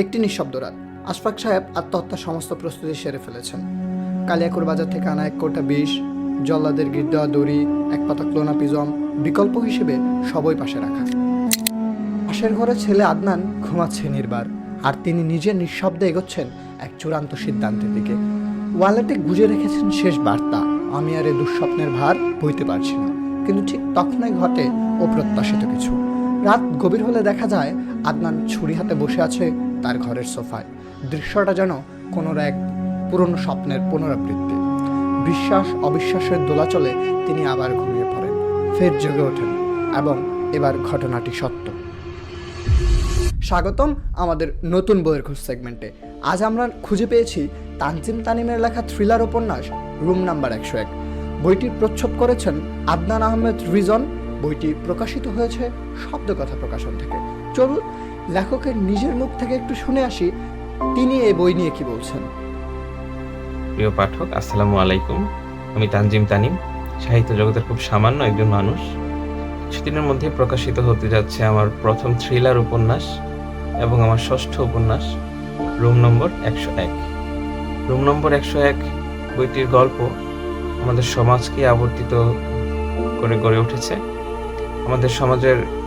একটি নিঃশব্দ রাত। আশফাক সাহেব আত্মহত্যার সমস্ত প্রস্তুতি সেরে ফেলেছেন। কালিয়াকুর বাজার থেকে আনা এক কোটা বিষ, জল্লাদের গিট দেওয়া দড়ি, এক পাতা ক্লোনাপিজম বিকল্প হিসেবে সবই পাশে রাখা। পাশের ঘরে ছেলে আদনান ঘুমাচ্ছে নির্বার, আর তিনি নিজে নিঃশব্দে এগোচ্ছেন এক চূড়ান্ত সিদ্ধান্তের দিকে। ওয়ালেটে গুজে রেখেছেন শেষ বার্তা, আমি আর এ দুঃস্বপ্নের ভার বইতে পারছি না। কিন্তু ঠিক তখনই ঘটে অপ্রত্যাশিত কিছু। রাত গভীর হলে দেখা যায়, আদনান ছুরি হাতে বসে আছে তার ঘরের সোফায়। দৃশ্যটা যেন কোনো এক পুরনো স্বপ্নের পুনরাবৃত্তি। বিশ্বাস, অবিশ্বাসের দোলাচলে তিনি আবার ঘুমিয়ে পড়েন। ফের জেগে ওঠেন এবং এবার ঘটনাটি সত্য। স্বাগতম আমাদের নতুন বইয়ের খোঁজ সেগমেন্টে। আজ আমরা খুঁজে পেয়েছি তানজিম তানিমের লেখা থ্রিলার উপন্যাস রুম নাম্বার একশো এক। বইটির প্রচ্ছদ করেছেন আদনান আহমেদ রিজন। বইটি প্রকাশিত হয়েছে শব্দকথা প্রকাশন থেকে। চলুন লেখকের নিজের মুখ থেকে একটু শুনে আসি, তিনি এই বই নিয়ে কি বলছেন? প্রিয় পাঠক, আসসালামু আলাইকুম। আমি তানজিম তানিম, সাহিত্য জগতের খুব সামান্য একজন মানুষ। কিছুদিনের মধ্যে প্রকাশিত হতে যাচ্ছে আমার প্রথম থ্রিলার উপন্যাস এবং আমার ষষ্ঠ উপন্যাস, রুম নম্বর একশো এক। রুম নম্বর একশো এক বইটির গল্প আমাদের সমাজকে আবর্তিত করে গড়ে উঠেছে। আমাদের সমাজের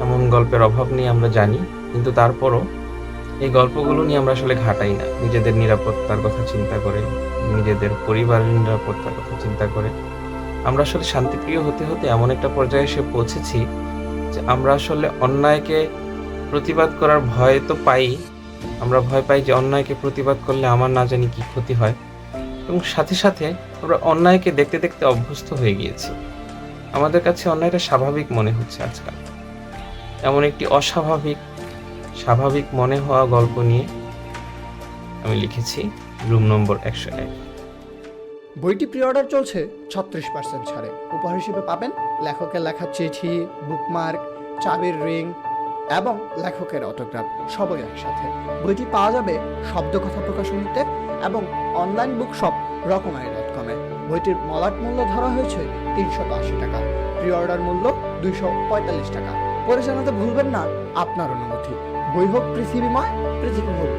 এমন গল্পের অভাব নিয়ে আমরা জানি, কিন্তু তারপরও এই গল্পগুলো নিয়ে আমরা আসলে ঘাটাই না। নিজেদের নিরাপত্তার কথা চিন্তা করে, নিজেদের পরিবারের নিরাপত্তার কথা চিন্তা করে। আমরা আসলে শান্তিপ্রিয় হতে হতে এমন একটা পর্যায়ে এসে পৌঁছেছি যে আমরা আসলে অন্যায়কে প্রতিবাদ করার ভয় তো পাই। আমরা ভয় পাই যে অন্যায়কে প্রতিবাদ করলে আমার না জানি কি ক্ষতি হয়। এবং সাথে সাথে আমরা অন্যায়কে দেখতে দেখতে অভ্যস্ত হয়ে গিয়েছি। আমাদের কাছে অন্যায়টা স্বাভাবিক মনে হচ্ছে আজকাল। এমন একটি অস্বাভাবিক, স্বাভাবিক মনে হওয়া গল্প নিয়ে আমি লিখেছি রুম নম্বর একশো এক। বইটি প্রি অর্ডার চলছে ছত্রিশ পার্সেন্ট ছাড়ে। উপহার হিসেবে পাবেন লেখকের লেখা চিঠি, বুকমার্ক, চাবির রিং এবং লেখকের অটোগ্রাফ, সবই একসাথে। বইটি পাওয়া যাবে শব্দকথা প্রকাশনীতে এবং online book shop Rokomari dot কমে। বইটির মলাট মূল্য ধরা হয়েছে তিনশো আশি টাকা। প্রি অর্ডার মূল্য দুইশো পঁয়তাল্লিশ টাকা। পরে জানাতে ভুলবেন না। আপনার অনুমতি। বই পৃথিবীময় পৃথিবী হোক